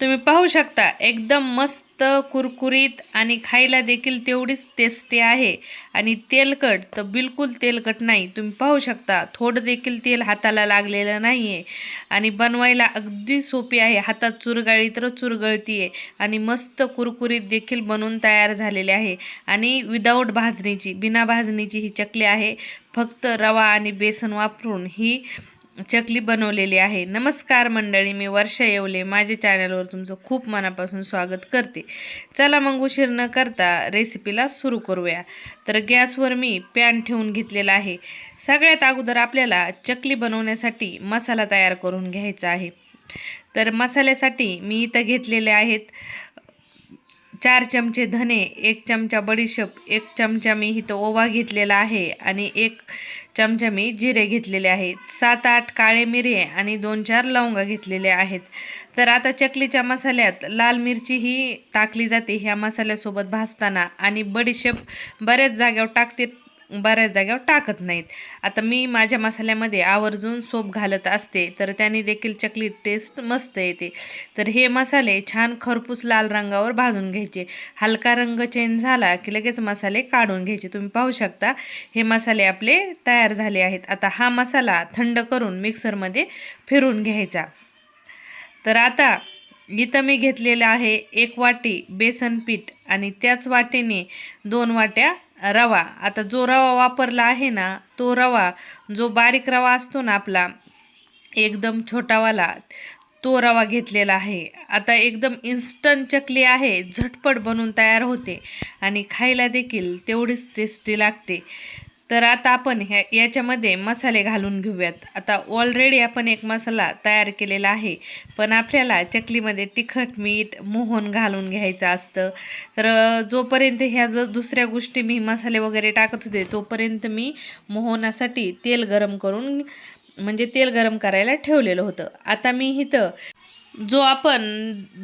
तुम्ही पाहू शकता एकदम मस्त कुरकुरीत आणि खायला देखील तेवढीच टेस्टी आहे. आणि तेलकट तर बिलकुल तेलकट नाही. तुम्ही पाहू शकता थोडं देखील तेल हाताला लागलेलं नाही आहे आणि बनवायला अगदी सोपी आहे. हातात चुरगाळी तर चुरगळती आहे आणि मस्त कुरकुरीत देखील बनवून तयार झालेले आहे. आणि विदाऊट भाजणीची बिना भाजणीची ही चकली आहे. फक्त रवा आणि बेसन वापरून ही चकली बनवलेली आहे. नमस्कार मंडळी मी वर्षा येवले. माझ्या चॅनलवर तुमचं खूप मनापासून स्वागत करते. चला मग उशीर न करता रेसिपीला सुरू करूया. तर गॅसवर मी पॅन ठेवून घेतलेला आहे. सगळ्यात अगोदर आपल्याला चकली बनवण्यासाठी मसाला तयार करून घ्यायचा आहे. तर मसाल्यासाठी मी इथं घेतलेले आहेत चार चमचे धने एक चमचा बडीशेप एक चमचा मी इथं ओवा घेतलेला आहे आणि एक चमचा मी जिरे घेतलेले आहेत. सात आठ काळे मिरे आणि दोन चार लवंगा घेतलेले आहेत. तर आता चकलीच्या मसाल्यात लाल मिरची ही टाकली जाते. ह्या मसाल्यासोबत भाजताना आणि बडीशेप बऱ्याच जाग्यावर टाकते. बऱ्याच जाग्यावर टाकत नाहीत. आता मी माझ्या मसाल्यामध्ये आवर्जून सोप घालत असते तर त्याने देखील चकली टेस्ट मस्त येते. तर हे मसाले छान खरपूस लाल रंगावर भाजून घ्यायचे. हलका रंग चेंज झाला की लगेच मसाले काढून घ्यायचे. तुम्ही पाहू शकता हे मसाले आपले तयार झाले आहेत. आता हा मसाला थंड करून मिक्सरमध्ये फिरून घ्यायचा. तर आता इथं मी घेतलेलं आहे एक वाटी बेसन पीठ आणि त्याच वाटीने दोन वाट्या रवा. आता जो रवा वापरला आहे ना तो रवा जो बारीक रवा असतो ना आपला एकदम छोटावाला तो रवा घेतलेला आहे. आता एकदम इन्स्टंट चकली आहे झटपट बनून तयार होते आणि खायला देखील तेवढीच टेस्टी लागते. तर आता आपण ह्या याच्यामध्ये मसाले घालून घेऊयात. आता ऑलरेडी आपण एक मसाला तयार केलेला आहे. पण आपल्याला चकलीमध्ये तिखट मीठ मोहन घालून घ्यायचं असतं. तर जोपर्यंत ह्या ज दुसऱ्या गोष्टी मी मसाले वगैरे टाकत होते तोपर्यंत मी मोहनासाठी तेल गरम करून म्हणजे तेल गरम करायला ठेवलेलं होतं. आता मी इथं जो आपण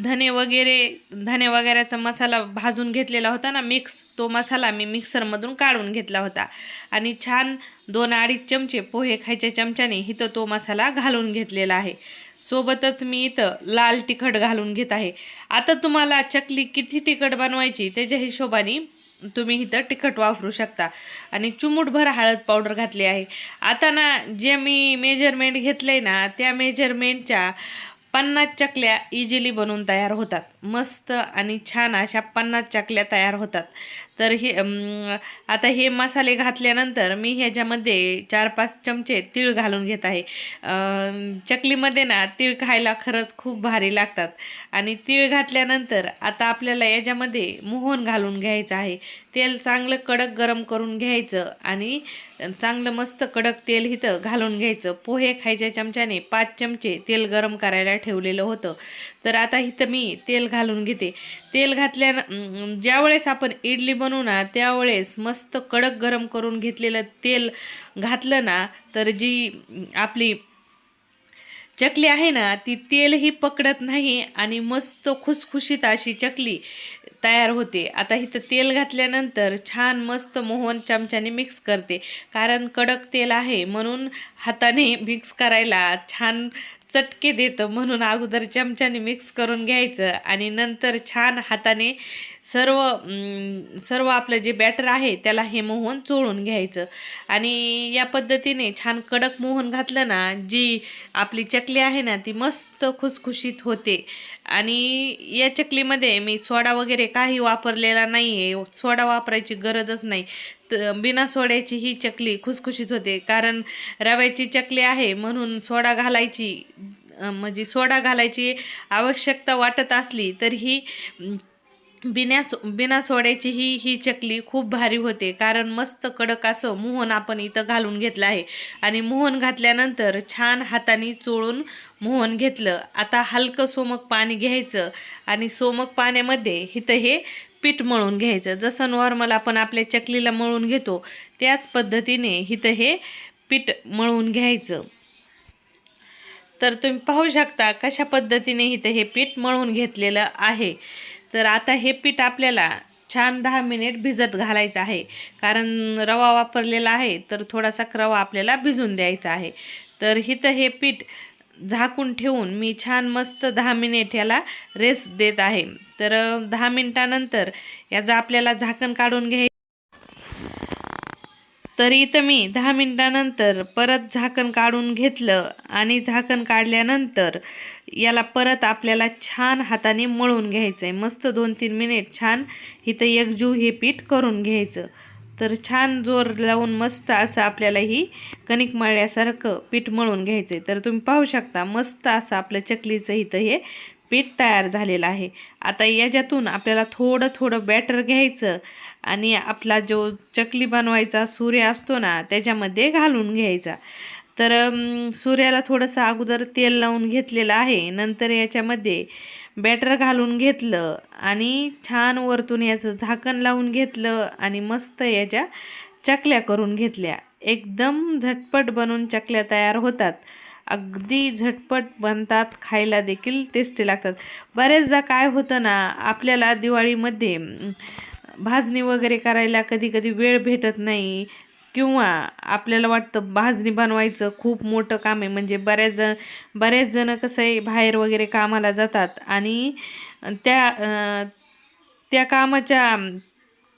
धने वगैरे धने वगैरेचा मसाला भाजून घेतलेला होता ना मिक्स तो मसाला मी मिक्सरमधून काढून घेतला होता. आणि छान दोन अडीच चमचे पोहे खायच्या चमच्याने इथं तो मसाला घालून घेतलेला आहे. सोबतच मी इथं लाल तिखट घालून घेत आहे. आता तुम्हाला चकली किती तिखट बनवायची त्याच्या हिशोबाने तुम्ही इथं तिखट वापरू शकता. आणि चुमूटभर हळद पावडर घातली आहे. आता ना जे मी मेजरमेंट घेतलं आहे ना त्या मेजरमेंटच्या पन्नास चकल्या इझिली बनवून तयार होतात. मस्त आणि छान अशा पन्नास चकल्या तयार होतात. तर हे आता हे मसाले घातल्यानंतर मी ह्याच्यामध्ये चार पाच चमचे तीळ घालून घेत आहे. चकलीमध्ये ना तीळ खायला खरंच खूप भारी लागतात. आणि तीळ घातल्यानंतर आता आपल्याला याच्यामध्ये मोहन घालून घ्यायचं आहे. तेल चांगलं कडक गरम करून घ्यायचं आणि चांगलं मस्त कडक तेल इथं घालून घ्यायचं. पोहे खायच्या चमच्याने पाच चमचे तेल गरम करायला ठेवलेलं होतं. तर आता इथं मी तेल घालून घेते. तेल घातल्या ज्यावेळेस आपण इडली बनवू ना त्यावेळेस मस्त कडक गरम करून घेतलेलं तेल घातलं ना तर जी आपली चकली आहे ना ती तेलही पकडत नाही आणि मस्त खुसखुशीत अशी चकली तयार होते. आता इथं तेल घातल्यानंतर छान मस्त मोहन चमच्याने मिक्स करते. कारण कडक तेल आहे म्हणून हाताने मिक्स करायला छान चटके देतं म्हणून अगोदर चमच्याने मिक्स करून घ्यायचं आणि नंतर छान हाताने सर्व सर्व आपलं जे बॅटर आहे त्याला हे मोहन चोळून घ्यायचं. आणि या पद्धतीने छान कडक मोहन घातलं ना जी आपली चकली आहे ना ती मस्त खुसखुशीत होते. आणि या चकलीमध्ये मी सोडा वगैरे काही वापरलेला नाही आहे सोडा वापरायची गरजच नाही. त बिना सोड्याची ही चकली खुसखुशीत होते. कारण रव्याची चकली आहे म्हणून सोडा घालायची म्हणजे सोडा घालायची आवश्यकता वाटत असली तर ही बिना सो बिना सोड्याची ही ही चकली खूप भारी होते. कारण मस्त कडक असं मोहन आपण इथं घालून घेतलं आहे. आणि मोहन घातल्यानंतर छान हाताने चोळून मोहन घेतलं. आता हलकं सोमक पाणी घ्यायचं आणि सोमक पाण्यामध्ये इथं हे पीठ मळून घ्यायचं. जसं नॉर्मल आपण आपल्या चकलीला मळून घेतो त्याच पद्धतीने इथं हे पीठ मळून घ्यायचं. तर तुम्ही पाहू शकता कशा पद्धतीने इथं हे पीठ मळून घेतलेलं आहे. तर आता हे पीठ आपल्याला छान दहा मिनिट भिजत घालायचं आहे. कारण रवा वापरलेला आहे तर थोडासा रवा आपल्याला भिजून द्यायचा आहे. तर इथं हे पीठ झाकून ठेवून मी छान मस्त दहा मिनिट याला रेस्ट देत आहे. तर दहा मिनटानंतर याचं आपल्याला झाकण काढून घ्याय तर इथं मी दहा मिनटानंतर परत झाकण काढून घेतलं आणि झाकण काढल्यानंतर याला परत आपल्याला छान हाताने मळून घ्यायचं आहे मस्त दोन तीन मिनिट छान इथं एकजीव हे पीठ करून घ्यायचं. तर छान जोर लावून मस्त असं आपल्याला ही कणिक मळल्यासारखं पीठ मळून घ्यायचं आहे तर तुम्ही पाहू शकता मस्त असं आपलं चकलीचं इथं हे पीठ तयार झालेलं आहे. आता याच्यातून आपल्याला थोडं थोडं बॅटर घ्यायचं आणि आपला जो चकली बनवायचा सूर्य असतो ना त्याच्यामध्ये घालून घ्यायचा. तर सूर्याला थोडंसं अगोदर तेल लावून घेतलेलं आहे. नंतर याच्यामध्ये बॅटर घालून घेतलं आणि छान वरतून याचं झाकण लावून घेतलं आणि मस्त याच्या चकल्या करून घेतल्या. एकदम झटपट बनून चकल्या तयार होतात. अगदी झटपट बनतात खायला देखील टेस्टी लागतात. बऱ्याचदा काय होतं ना आपल्याला दिवाळीमध्ये भाजणी वगैरे करायला कधी कधी वेळ भेटत नाही किंवा आपल्याला वाटतं भाजणी बनवायचं खूप मोठं काम आहे. म्हणजे बऱ्याच जण बरेच जण कसं आहे बाहेर वगैरे कामाला जातात आणि त्या त्या कामाच्या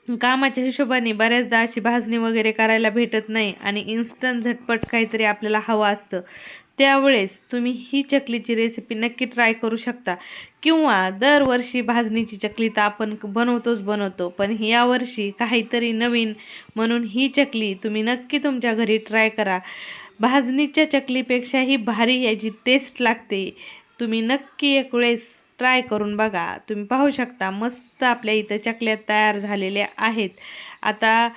कामाच्या हिशोबाने बऱ्याचदा अशी भाजणी वगैरे करायला भेटत नाही आणि इन्स्टंट झटपट काहीतरी आपल्याला हवं असतं. त्यावेळेस तुम्ही ही चकलीची रेसिपी नक्की ट्राय करू शकता. किंवा दरवर्षी भाजणीची चकली तर आपण बनवतोच बनवतो पण यावर्षी काहीतरी नवीन म्हणून ही चकली तुम्ही नक्की तुमच्या घरी ट्राय करा. भाजणीच्या चकलीपेक्षाही भारी याची टेस्ट लागते. तुम्ही नक्की एक वेळेस ट्राय करून बघा. तुम्ही पाहू शकता मस्त आपल्या इथं चकल्या तयार झालेल्या आहेत. आता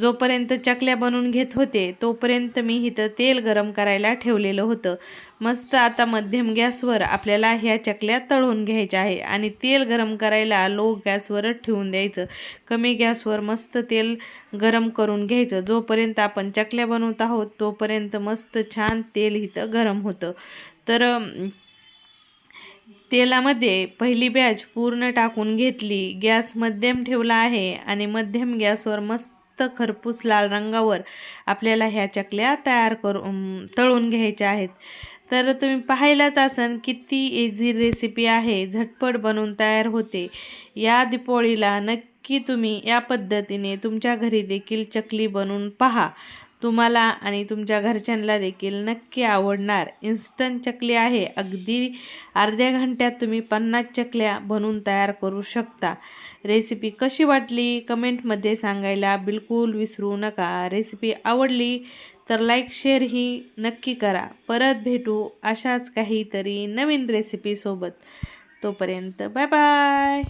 जोपर्यंत चकल्या बनवून घेत होते तोपर्यंत मी इथं तेल गरम करायला ठेवलेलं होतं. मस्त आता मध्यम गॅसवर आपल्याला ह्या चकल्या तळून घ्यायच्या आहे आणि तेल गरम करायला लो गॅसवरच ठेवून द्यायचं. कमी गॅसवर मस्त तेल गरम करून घ्यायचं. जोपर्यंत आपण चकल्या बनवत आहोत तोपर्यंत मस्त छान तेल इथं गरम होतं. तर तेलामध्ये पहिली बॅच पूर्ण टाकून घेतली. गॅस मध्यम ठेवला आहे आणि मध्यम गॅसवर मस्त खरपूस लाल रंगावर आपल्याला ह्या चकल्या तयार करून तळून घ्यायच्या आहेत. तर तुम्ही पाहायलाच असन किती इझी रेसिपी आहे. झटपट बनवून तयार होते. या दिपोळीला नक्की तुम्ही या पद्धतीने तुमच्या घरी देखील चकली बनवून पहा. तुम्हाला आणि तुमच्या घरच्यांना देखील नक्की आवडणार. इन्स्टंट चकली आहे. अगदी अर्ध्या घंट्यात तुम्ही पन्नास चकल्या बनवून तयार करू शकता. रेसिपी कशी वाटली? कमेंटमध्ये सांगायला बिलकुल विसरू नका. रेसिपी आवडली तर लाईक शेअर ही नक्की करा. परत भेटू अशाच काहीतरी नवीन रेसिपीसोबत तोपर्यंत बाय बाय